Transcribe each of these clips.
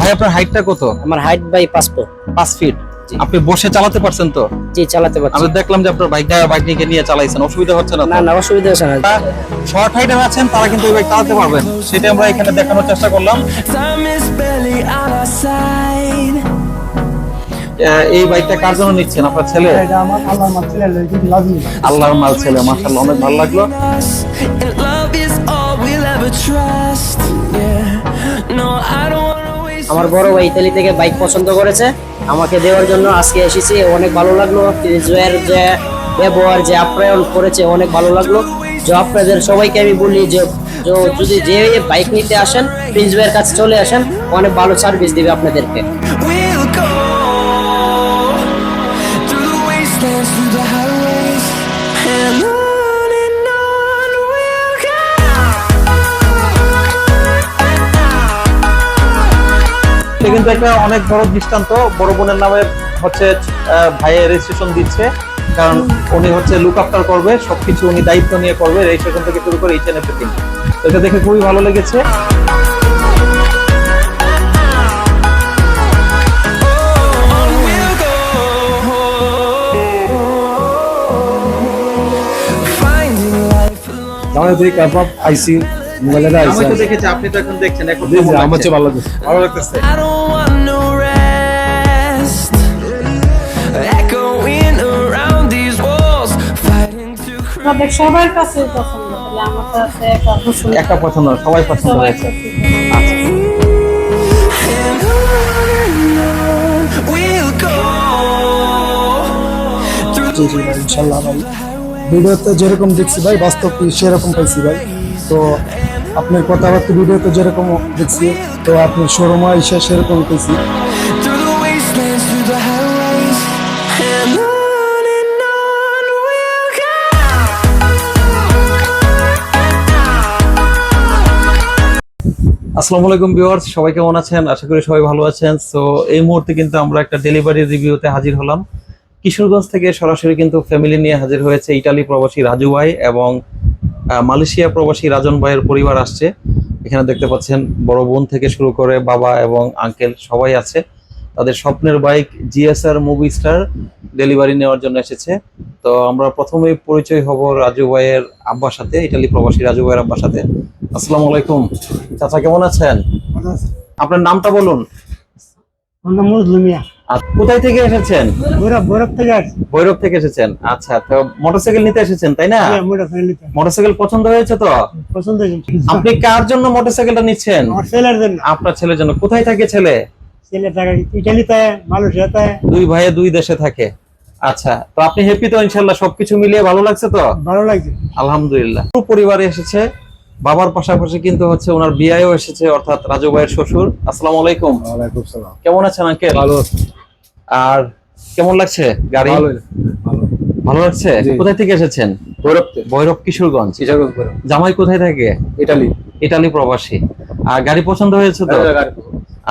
ভাই আপনার হাইটটা কত? আমার হাইট বাই পাসপোর্ট পাঁচ ফিট আপনি বসে চালাতে পারছেন তো? জি চালাতে পারছি। আমি দেখলাম যে আপনার বাইক বাইক নিয়ে নিয়ে চালাইছেন। অসুবিধা হচ্ছে না না না অসুবিধা হচ্ছে না। শর্ট হাইটার আছেন তারা কিন্তু এই বাইক চালাতে পারবেন সেটা আমরা এখানে দেখানোর চেষ্টা করলাম। এই বাইকটা কার জন্য নিচ্ছেন? আপনার ছেলে? এটা আমার আল্লাহর মাল ছেলে কিন্তু লাভই আল্লাহর মাল ছেলে মাশাআল্লাহ অনেক ভালো লাগল আমার বড় ভাই ইতালি থেকে বাইক পছন্দ করেছে। আমাকে দেওয়ার জন্য আজকে এসেছি, অনেক ভালো লাগল। জয়ের যে ব্যবহার, যে আপ্যায়ন করেছে, অনেক ভালো লাগল। যে, আপনাদের সবাইকে আমি বলি যে যদি যে বাইক নিতে আসেন, প্রিন্স ভাইয়ের কাছে চলে আসেন, অনেক ভালো সার্ভিস দিবে আপনাদেরকে। কিন্তু একটা অনেক বড় দৃষ্টান্ত বড় বোনের নামে হচ্ছে ভাইয়ের রেজিস্ট্রেশন দিচ্ছে। কারণ উনি হচ্ছে লুক আফটার করবে সবকিছু উনি দায়িত্ব নিয়ে করবে রেজিস্ট্রেশন থেকে শুরু করে ইচ এন্ড এভরিথিং এটা দেখে খুবই ভালো লেগেছে। Life মোবাইলে আমি তো দেখেছি আপনি তো এখন দেখছেন এখন আমার চেয়ে ভালো লাগছে। ভালো লাগতেছে। সবার কাছে পছন্দ আমার কাছে একটা পছন্দ সবাই পছন্দ হয়েছে। আচ্ছা ইনশাল্লাহ ভাই। ভিডিওতে যেরকম দেখছি ভাই বাস্তব সেরকম পাইছি ভাই। তো আপনার কথাবার্তা ভিডিওতে যেরকম দেখছি তো আপনার শোরুমে এসে সেরকম go. আসসালামু আলাইকুম ভিউয়ার্স সবাই কেমন আছেন? আশা করি সবাই ভালো আছেন। সো এই মুহূর্তে কিন্তু আমরা একটা ডেলিভারি রিভিউতে হাজির হলাম। কিশোরগঞ্জ থেকে সরাসরি কিন্তু ফ্যামিলি নিয়ে হাজির হয়েছে ইটালি প্রবাসী রাজু ভাই এবং মালয়েশিয়া প্রবাসী রাজন ভাইয়ের পরিবার আসছে। এখানে দেখতে পাচ্ছেন বড় বোন থেকে শুরু করে বাবা এবং আঙ্কেল সবাই আছে। তাদের স্বপ্নের bike GSR movie star delivery নেওয়ার জন্য এসেছে। তো আমরা প্রথমেই পরিচয় হব রাজু ভাইয়ের আব্বার সাথে ইটালি প্রবাসী রাজু ভাইয়ের আব্বার সাথে। আসসালামু আলাইকুম। চাচা কেমন আছেন? আপনার নামটা বলুন। আর কোথায় থেকে এসেছেন? থেকে ভৈরব থেকে এসেছেন। আচ্ছা তো মোটরসাইকেল নিতে এসেছেন তাই না? মোটরসাইকেল পছন্দ হয়েছে তো? পছন্দ আপনি কার জন্য মোটরসাইকেলটা নিচ্ছেন? ছেলের জন্য। আপনার ছেলের জন্য। কোথায় থাকে ছেলে? ছেলে টাকা ইটালিতে মালয়েশিয়াতে। দুই ভাইয়ে দুই দেশে থাকে। আচ্ছা তো আপনি হ্যাপি তো ইনশাল্লাহ সবকিছু মিলিয়ে ভালো লাগছে তো? ভালো লাগছে। আলহামদুলিল্লাহ। পুরো পরিবারে এসেছে। বাবার পাশাপাশি কিন্তু হচ্ছে ওনার বিয়েও এসেছে অর্থাৎ রাজু ভাইয়ের শ্বশুর। আসসালামু আলাইকুম। সালাম। কেমন আছেন আঙ্কেল ভালো আর কেমন লাগছে গাড়ি? ভালো। লাগছে? কোথায় থেকে এসেছেন? ভৈরব কিশোরগঞ্জ। কিশোরগঞ্জ জামাই কোথায় থাকে? ইটালি। ইটালি প্রবাসী। আর গাড়ি পছন্দ হয়েছে তো?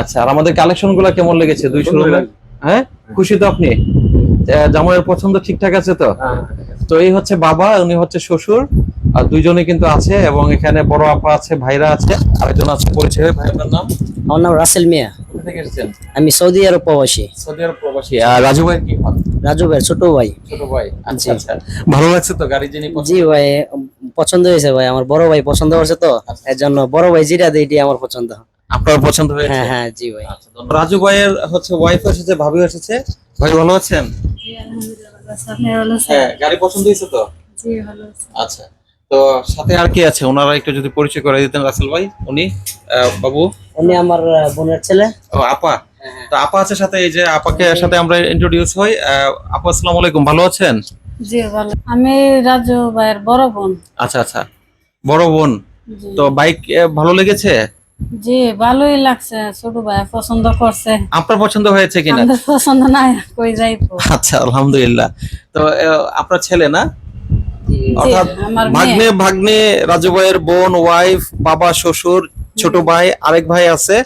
আচ্ছা আর আমাদের কালেকশনগুলা কেমন লেগেছে? দুই সুন্দর শোরুমে লাগছে। হ্যাঁ? খুশি তো আপনি? জামাইয়ের পছন্দ ঠিকঠাক আছে তো? তো এই হচ্ছে বাবা উনি হচ্ছে শ্বশুর আর দুইজনে কিন্তু আছে এবং এখানে বড় আপা আছে ভাইরা আছে আরেকজন আছে পরিচয় ভাই আপনার নাম? আমার নাম রাসেল মিয়া। কোথা থেকে এসেছেন? আমি সৌদি আরব প্রবাসী। সৌদি আরব প্রবাসী। আর রাজু ভাই কি হন? রাজু ভাই ছোট ভাই। ছোট ভাই। আচ্ছা আচ্ছা। ভালো লাগছে তো গাড়ি যিনি পছন্দ- জি ভাই পছন্দ হয়েছে ভাই। আমার বড় ভাই পছন্দ করছে তো। এর জন্য বড় ভাই যেটা দেয় এটাই আমার পছন্দ। আপনার পছন্দ হয়েছে? হ্যাঁ হ্যাঁ জি ভাই। আচ্ছা। রাজু ভাইয়ের হচ্ছে ওয়াইফ এসেছে ভাবি এসেছে। ভাই ভালো আছেন? জি, আলহামদুলিল্লাহ ভালো আছি। আপনি ভালো আছেন? হ্যাঁ গাড়ি পছন্দ হয়েছে তো? জি, ভালো আছি। আচ্ছা। তো সাথে আর কি আছে? ওনারা একটু যদি পরিচয় করে দিতেন রাসেল ভাই উনি আহ, বাবু? উনি আমার বোনের ছেলে। ও আপা? তো আপা আছে সাথে এই যে আপাকে সাথে আমরা ইন্ট্রোডিউস হই। আপা আসসালামু আলাইকুম ভালো আছেন? জি ভালো। আমি রাজু ভাইয়ের বড় বোন। আচ্ছা আচ্ছা। বড় বোন। তো বাইক ভালো লেগেছে? জি ভালোই লাগছে। ছোট ভাই পছন্দ করছে। আপনার পছন্দ হয়েছে কিনা? পছন্দ নাই কই যাইবো। আচ্ছা আলহামদুলিল্লাহ। তো আপনার ছেলে না? অর্থাৎ ভাগ্নে ভাগ্নে রাজু ভাইয়ের বোন ওয়াইফ বাবা শ্বশুর ছোট ভাই আরেক ভাই আছে।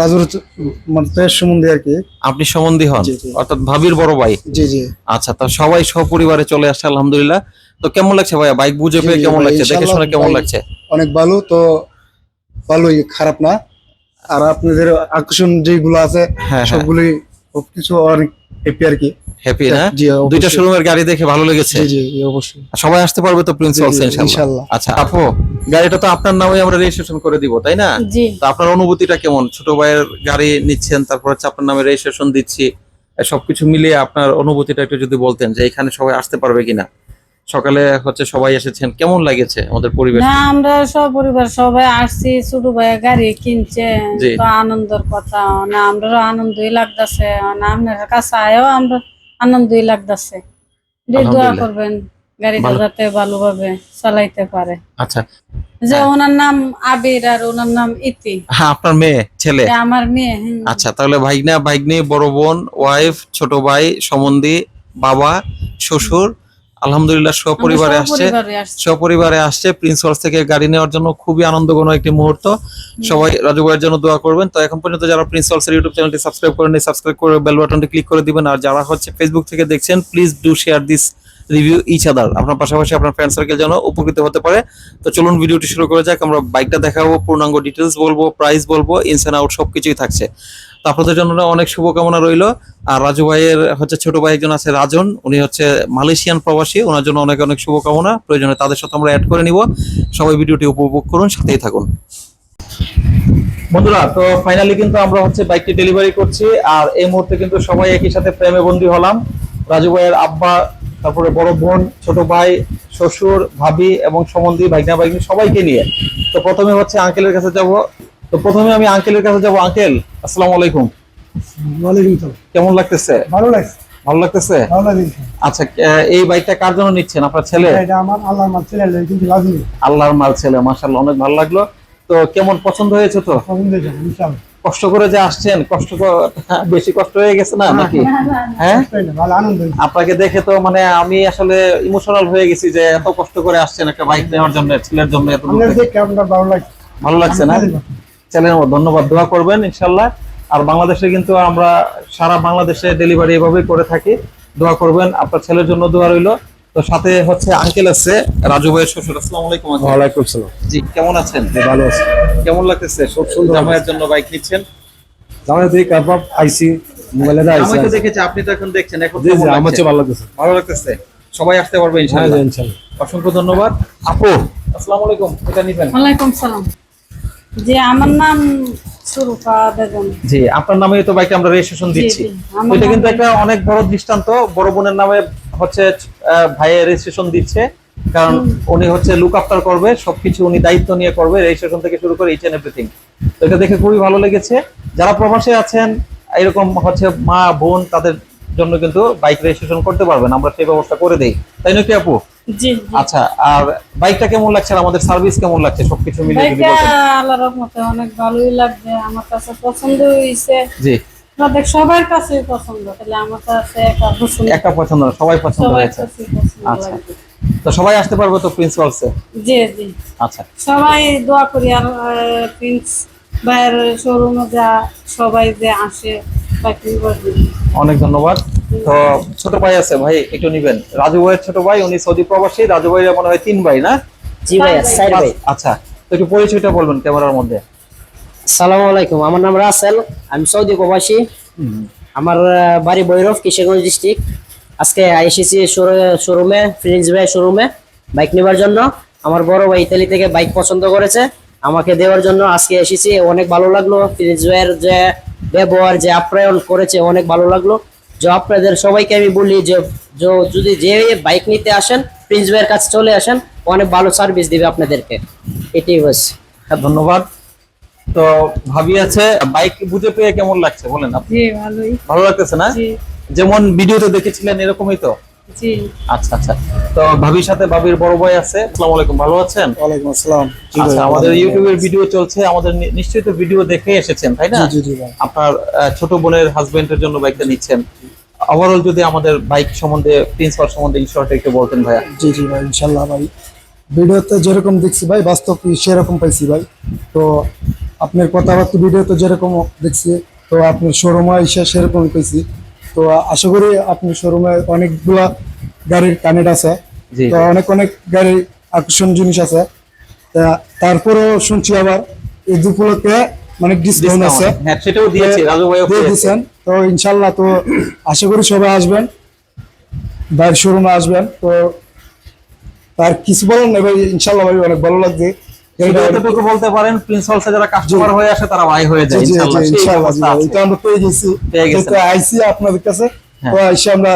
রাজুর মানে সম্বন্ধে আর কি। আপনি সম্বন্ধী হন। অর্থাৎ ভাবির বড় ভাই? জি জি। আচ্ছা তো সবাই সপরিবারে চলে আসছে আলহামদুলিল্লাহ। তো কেমন লাগছে ভাইয়া? বাইক বুঝে পেয়ে কেমন লাগছে? দেখে শুনে কেমন লাগছে? অনেক ভালো তো ভালোই খারাপ না। আর আপনাদের আকর্ষণ যেগুলো আছে হ্যাঁ। সবগুলি সবকিছু অনেক হ্যাপি আর কি। হ্যাপি না? দুইটা শোরুমের গাড়ি দেখে ভালো লেগেছে? জি জি অবশ্যই। সবাই আসতে পারবে তো প্রিন্স ইনশাআল্লাহ ইনশাআল্লাহ। আচ্ছা আপু গাড়িটা তো আপনার নামে আমরা রেজিস্ট্রেশন করে দিব তাই না? তো আপনার অনুভূতিটা কেমন? ছোট ভাইয়ের গাড়ি নিচ্ছেন তারপর হচ্ছে আপনার নামে রেজিস্ট্রেশন দিচ্ছি। সবকিছু মিলিয়ে আপনার অনুভূতিটা একটু যদি বলতেন যে এখানে সবাই আসতে পারবে কিনা? সকালে হচ্ছে সবাই এসেছেন কেমন লাগেছে আমাদের পরিবেশ? না আমরা সব পরিবার সবাই আসছি ছোট ভাইয়া গাড়ি কিনছে তো আনন্দের কথা না আমরা আনন্দই লাগতেছে না আপনার কাছে আয়ও আমরা আনন্দই লাগতেছে। দোয়া করবেন গাড়িটা। যাতে ভালোভাবে চালাইতে পারে। আচ্ছা। যে হ্যাঁ। ওনার নাম আবির আর ওনার নাম ইতি। হ্যাঁ আপনার মেয়ে ছেলে? আমার মেয়ে আচ্ছা তাহলে ভাইগনা ভাগ্নি বড় বোন ওয়াইফ ছোট ভাই সম্বন্ধী বাবা শ্বশুর আলহামদুলিল্লাহ সপরিবারে আসছে। সপরিবারে আসছে। প্রিন্স হলস থেকে গাড়ি নেওয়ার জন্য খুবই আনন্দঘন একটি মুহূর্ত। সবাই রাজু ভাইয়ের জন্য দোয়া করবেন। তো এখন পর্যন্ত যারা প্রিন্স হলস এর ইউটিউব চ্যানেলটি সাবস্ক্রাইব করেন সাবস্ক্রাইব করে বেল বাটনটি ক্লিক করে দিবেন। আর যারা হচ্ছে ফেসবুক থেকে দেখছেন please do share this review each other আপনার পাশাপাশি আপনার ফ্রেন্ড সার্কেল যেন উপকৃত হতে পারে। তো চলুন ভিডিওটি শুরু করে যাক। আমরা বাইকটা দেখাবো, পূর্ণাঙ্গ ডিটেলস বলব প্রাইস বলব ইনস আউট সব কিছুই থাকছে। তো আপনাদের জন্য অনেক শুভকামনা রইল। আর রাজু ভাইয়ের হচ্ছে ছোট ভাই একজন আছে, রাজন। উনি হচ্ছে মালয়েশিয়ান প্রবাসী। ওনার জন্য অনেক অনেক শুভকামনা। প্রয়োজনে তাদের সাথে আমরা অ্যাড করে নিব। সবাই ভিডিওটি উপভোগ করুন, সাথেই থাকুন। বন্ধুরা, তো ফাইনালি কিন্তু আমরা হচ্ছে বাইকটি ডেলিভারি করছি। আর এই মুহূর্তে কিন্তু সবাই একই সাথে প্রেমে বন্দী হলাম। রাজু ভাইয়ের আব্বা তারপরে বড় বোন ছোট ভাই শ্বশুর ভাবি এবং সম্বন্ধী ভাইনা ভাইনি সবাইকে নিয়ে। তো প্রথমে হচ্ছে আঙ্কেলের কাছে যাব। তো প্রথমে আমি আঙ্কেলের কাছে যাব। আঙ্কেল আসসালামু আলাইকুম। কেমন লাগতেছে? ভালো লাগছে। ভালো লাগতেছে? ভালো লাগছে আচ্ছা এই বাইকটা কার জন্য নিচ্ছেন? আপনার ছেলে? এটা আমার আল্লাহর মাল ছেলে কিন্তু লাজিমি আল্লাহর মাল ছেলে মাশাআল্লাহ অনেক ভালো লাগল। তো কেমন পছন্দ হয়েছে তো? কষ্ট করে যে আসছেন কষ্ট বেশি কষ্ট হয়ে গেছে না নাকি? হ্যাঁ ভালো আনন্দ আপনাকে দেখে তো মানে আমি আসলে ইমোশনাল হয়ে গেছি যে এত কষ্ট করে আসছেন একটা বাইক নেওয়ার জন্য ছেলের জন্য এত ভালো লাগছে। না? চ্যানেল ধন্যবাদ দোয়া করবেন ইনশাল্লাহ আর বাংলাদেশে কিন্তু আমরা সারা বাংলাদেশে ডেলিভারি এভাবেই করে থাকি। দোয়া করবেন আপনার ছেলের জন্য দোয়া রইল। তো সাথে হচ্ছে আঙ্কেল আছে রাজু ভাইয়ের শ্বশুর আসসালামু আলাইকুম uncle। ওয়ালাইকুম সালাম। জি কেমন আছেন? ভালো আছে। কেমন লাগতেছে? খুব সুন্দর জামাইয়ের জন্য বাইক নিচ্ছেন জামাই কারবার আইসি মোবাইলে আমি তো দেখেছি আপনি তো এখন দেখছেন এখন জি জি আমার চেয়ে ভালো লাগতেছে। ভালো লাগতেছে? সবাই আসতে পারবে হ্যাঁ ইনশাআল্লাহ। ইনশাআল্লাহ। অসংখ্য ধন্যবাদ। আপু আসসালামু আলাইকুম এটা নিবেন। ওয়ালাইকুম সালাম। জি আমার নাম সুরুপা বেগম। জি আপনার নামে তো বাইকে আমরা রেজিস্ট্রেশন দিচ্ছি। এটা কিন্তু একটা অনেক বড় দৃষ্টান্ত বড় বোনের নামে হচ্ছে ভাইয়ের রেজিস্ট্রেশন দিচ্ছে কারণ উনি হচ্ছে লুক আফটার করবে সবকিছু উনি দায়িত্ব নিয়ে করবে রেজিস্ট্রেশন থেকে শুরু করে ইচ এন্ড এভরিথিং তো এটা দেখে খুবই ভালো লেগেছে। যারা প্রবাসে আছেন এরকম হচ্ছে মা বোন তাদের জন্য কিন্তু বাইক রেজিস্ট্রেশন করতে পারবেন আমরা সেই ব্যবস্থা করে দেই। তাই নয় কি আপু? জি আচ্ছা আর বাইকটা কেমন লাগছে? আমাদের সার্ভিস কেমন লাগছে? সবকিছু মিলিয়ে বলতেন রহমতে অনেক ভালোই লাগছে আমার কাছে পছন্দ হয়েছে জি। আমাদের সবার কাছে পছন্দ তাহলে আমার কাছে একা পছন্দ। একটা পছন্দ না সবাই পছন্দ হয়েছে। আচ্ছা। তো সবাই আসতে পারবে তো প্রিন্সিপালসে জি জি। আচ্ছা। সবাই দোয়া করি আর প্রিন্স ভাইয়ের শোরুমে যা সবাই যে আসে। অনেক ধন্যবাদ। তো ছোট ভাই আছে ভাই একটু নিবেন। রাজু ভাইয়ের ছোট ভাই উনি সৌদি প্রবাসী রাজু ভাইয়ের মনে হয় তিন ভাই না? জি ভাই। আচ্ছা তো একটু পরিচয়টা বলবেন ক্যামেরার মধ্যে। সালামু আলাইকুম। আমার নাম রাসেল, আমি সৌদি প্রবাসী। আমার বাড়ি ভৈরব কিশোরগঞ্জ ডিস্ট্রিক্ট। আজকে এসেছি শোরুমে ফ্রেন্স ভাই শোরুমে বাইক নেবার জন্য। আমার বড় ভাই ইতালি থেকে বাইক পছন্দ করেছে। আমাকে দেওয়ার জন্য আজকে এসেছি। অনেক ভালো লাগল। ফ্রিন্স ভাইয়ের যে ব্যবহার, যে আপ্যায়ন করেছে, অনেক ভালো লাগল। যে আপনাদের সবাইকে আমি বলি যে যদি যে বাইক নিতে আসেন প্রিন্স ভাইয়ের কাছে চলে আসেন, অনেক ভালো সার্ভিস দিবে আপনাদেরকে। এটাই হচ্ছে হ্যাঁ ধন্যবাদ। তো ভাবি আছে বাইক বুঝে পেয়ে কেমন লাগছে বলেন আপনি? ভালোই। ভালো লাগতেছে না? জি। যেমন ভিডিওতে দেখেছিলেন এরকমই তো? জি। আচ্ছা আচ্ছা। তো ভাবির সাথে ভাবির বড় ভাই আছে আসসালামু আলাইকুম ভালো আছেন? ওয়ালাইকুম আসসালাম। আচ্ছা আমাদের ইউটিউবের ভিডিও চলছে আমাদের নিশ্চয়ই তো ভিডিও দেখে এসেছেন তাই না? জি জি জি ভাই। আপনার আহ, ছোট বোনের হাজবেন্ডের জন্য বাইকটা নিচ্ছেন। ওভারঅল যদি আমাদের বাইক সম্বন্ধে প্রিন্সিপাল সম্বন্ধে ইনশর্ট একটু বলতেন ভাইয়া। জি জি ভাই ইনশাল্লাহ ভাই। ভিডিওতে যেরকম দেখছি ভাই বাস্তব সেরকম পাইছি ভাই। তো আপনার কথাবার্তা ভিডিওতে যেরকম দেখছি তো আপনি শোরুমে এসে সেরকম পেয়েছি তো আশা করি আপনার শোরুমে অনেকগুলা গাড়ির কানেক্ট আছে। তো অনেক অনেক গাড়ির আকর্ষণ জিনিস আছে। তারপরেও শুনছি আবার এই উপলক্ষে মানে ডিসকাউন্ট আছে। হ্যাঁ সেটাও দিয়েছি রাজু ভাইও দিয়ে পেয়েছে। তো ইনশাল্লাহ তো আশা করি সবাই আসবেন বাইরের শোরুমে আসবেন। তো তার কিছু বলেন না ভাই ইনশাল্লাহ ভাই অনেক ভালো লাগছে। শুধু বলতে পারেন প্রিন্স হলসে যারা কাস্টমার হয়ে আসে তারা ভাই হয়ে যায় জি, জি, জি, ইনশাআল্লাহ। সেই ইনশাআল্লাহ, ব্যবস্থা জি, আছে। এটা আমরা পেয়ে গেছি। পেয়ে গেছেন। আইসি আপনাদের কাছে। তো। আইসি আমরা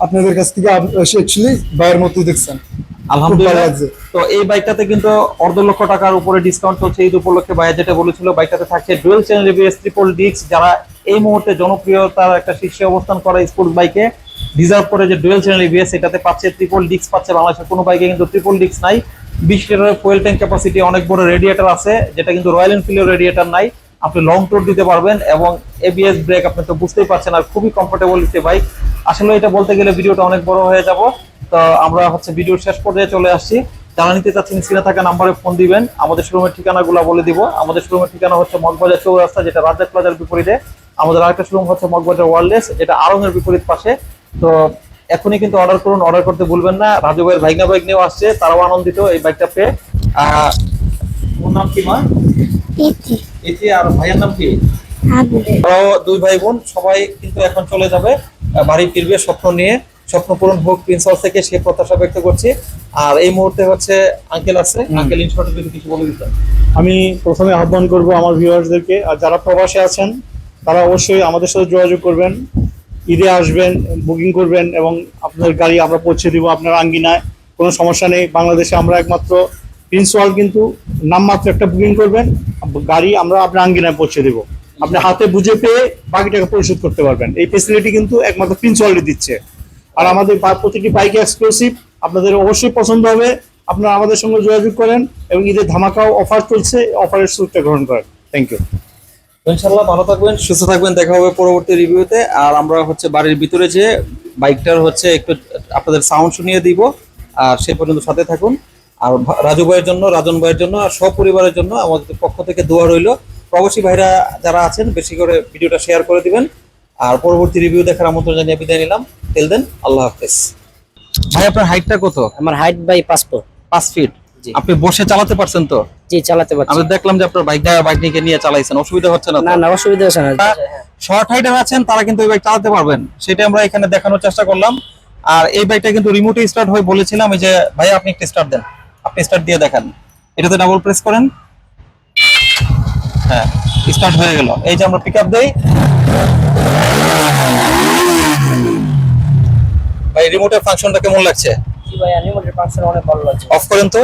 আপনাদের কাছ থেকে অ্যাকচুয়ালি বাইরের মতো দেখছেন। আলহামদুলিল্লাহ। তো এই বাইকটাতে কিন্তু অর্ধ লক্ষ টাকার উপরে ডিসকাউন্ট চলছে। ঈদ উপলক্ষে ভাইয়া যেটা বলেছিল বাইকটাতে থাকছে dual channel ABS triple disc যারা এই মুহূর্তে জনপ্রিয়তার একটা শীর্ষে অবস্থান করা স্পোর্টস বাইকে ডিজার্ভ করে যে ডুয়েল চ্যানেল এবিএস এটাতে পাচ্ছে ট্রিপল ডিস্ক পাচ্ছে বাংলাদেশের কোনো বাইকে কিন্তু ট্রিপল ডিস্ক নাই। বিশ লিটারের ফুয়েল ট্যাঙ্ক ক্যাপাসিটি অনেক বড় রেডিয়েটর আছে, যেটা কিন্তু রয়্যাল এনফিল্ডের রেডিয়েটর নাই। আপনি লং ট্যুর দিতে পারবেন এবং এবিএস ব্রেক আপনি তো বুঝতেই পারছেন আর খুবই কমফোর্টেবল একটি বাইক আসলে এটা বলতে গেলে ভিডিওটা অনেক বড় হয়ে যাব। তো আমরা হচ্ছে ভিডিওর শেষ পর্যায়ে চলে আসছি। যারা নিতে চাচ্ছেন স্ক্রিনে থাকা নাম্বারে ফোন দিবেন। আমাদের শোরুমের ঠিকানাগুলো বলে দিব। আমাদের শোরুমের ঠিকানা হচ্ছে মগবাজার চৌরাস্তা, যেটা রাজ্জাক প্লাজার বিপরীতে। আমাদের আরেকটা শোরুম হচ্ছে মগবাজার ওয়ারলেস, যেটা আরঙের বিপরীত পাশে। তো এখনই কিন্তু অর্ডার করুন অর্ডার করতে ভুলবেন না। রাজু ভাইয়ের ভাইগনা বাইক নিয়েও আসছে তারাও আনন্দিত এই বাইকটা পেয়ে। ওর নাম কি মা? ইতি। আর ভাইয়ের নাম কি? আদরে দুই ভাই বোন সবাই কিন্তু এখন চলে যাবে বাড়ি ফিরবে স্বপ্ন নিয়ে। স্বপ্ন পূরণ হোক প্রিন্স থেকে সে প্রত্যাশা ব্যক্ত করছি। আর এই মুহূর্তে হচ্ছে আঙ্কেল আছে। আঙ্কেল ইনশর্ট যদি কিছু বলে দিতেন আমি প্রথমে আহ্বান করব আমার ভিউয়ার্সদেরকে আর যারা প্রবাসে আছেন তারা অবশ্যই আমাদের সাথে যোগাযোগ করবেন। ঈদে আসবেন বুকিং করবেন এবং আপনাদের গাড়ি আমরা পৌঁছে দিব আপনার আঙ্গিনায়। কোনো সমস্যা নেই, বাংলাদেশে আমরা একমাত্র প্রিন্স ওয়ার্ল্ড কিন্তু নামমাত্র একটা বুকিং করবেন, গাড়ি আমরা আপনার আঙ্গিনায় পৌঁছে দেব। আপনি হাতে বুঝে পেয়ে বাকি টাকা পরিশোধ করতে পারবেন। এই ফেসিলিটি কিন্তু একমাত্র প্রিন্স দিচ্ছে। আর আমাদের প্রতিটি বাইক এক্সক্লুসিভ আপনাদের অবশ্যই পছন্দ হবে। আপনারা আমাদের সঙ্গে যোগাযোগ করেন এবং ঈদের ধামাকাও অফার চলছে অফারের সুযোগটা গ্রহণ করেন। থ্যাংক ইউ ইনশাল্লাহ ভালো থাকবেন সুস্থ থাকবেন দেখা হবে পরবর্তী রিভিউতে। আর আমরা হচ্ছে বাড়ির ভিতরে যে বাইকটার হচ্ছে একটু আপনাদের সাউন্ড শুনিয়ে দিব আর সে পর্যন্ত সাথে থাকুন। আর রাজু ভাইয়ের জন্য রাজন ভাইয়ের জন্য আর সব পরিবারের জন্য আমাদের পক্ষ থেকে দোয়া রইল। প্রবাসী ভাইরা যারা আছেন বেশি করে ভিডিওটা শেয়ার করে দিবেন। আর পরবর্তী রিভিউ দেখার আমন্ত্রণ জানিয়ে বিদায় নিলাম। তেল দেন আল্লাহ হাফেজ। ভাই আপনার হাইটটা কত? আমার হাইট বাই পাঁচ ফিট জি। আপনি বসে চালাতে পারছেন তো? জি চালাতে পারছি। আমি দেখলাম যে আপনার বাইক বাইক নিয়ে নিয়ে চালাইছেন অসুবিধা হচ্ছে না না না অসুবিধা হচ্ছে না। শর্ট হাইটার আছেন তারা কিন্তু এই বাইক চালাতে পারবেন। সেটা আমরা এখানে দেখানোর চেষ্টা করলাম। আর এই বাইকটা কিন্তু রিমোটে স্টার্ট হয়ে বলেছিলাম এই যে ভাই আপনি একটা স্টার্ট দেন। আপনি স্টার্ট দিয়ে দেখান। এটাতে ডাবল প্রেস করেন। হ্যাঁ স্টার্ট হয়ে গেল। এই যে আমরা পিক আপ দেই। ভাই রিমোটের ফাংশনটা কেমন লাগছে? জি ভাই রিমোটের ফাংশন অনেক ভালো লাগছে। অফ করেন তো।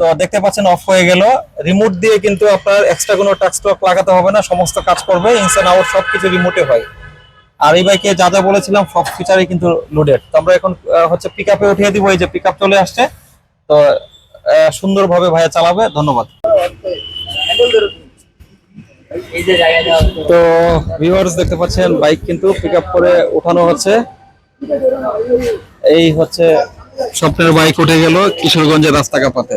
তো দেখতে পাচ্ছেন অফ হয়ে গেল। রিমোট দিয়ে কিন্তু আপনার এক্সট্রা কোনো টাচ টক লাগাতে হবে না, সমস্ত কাজ করবে ইনসান আউট সবকিছু রিমোটে হয়। আর এই বাইকে যা যা বলেছিলাম, সব ফিচারই কিন্তু লোডেড তো আমরা এখন হচ্ছে পিক আপে উঠিয়ে দিব, এই যে পিক আপ চলে আসছে। তো সুন্দরভাবে ভাইয়া চালাবে, ধন্যবাদ। তো ভিউয়ার্স দেখতে পাচ্ছেন বাইক কিন্তু পিক আপ করে উঠানো হচ্ছে। এই হচ্ছে স্বপ্নের বাইক উঠে গেল কিশোরগঞ্জের রাস্তা কাপাতে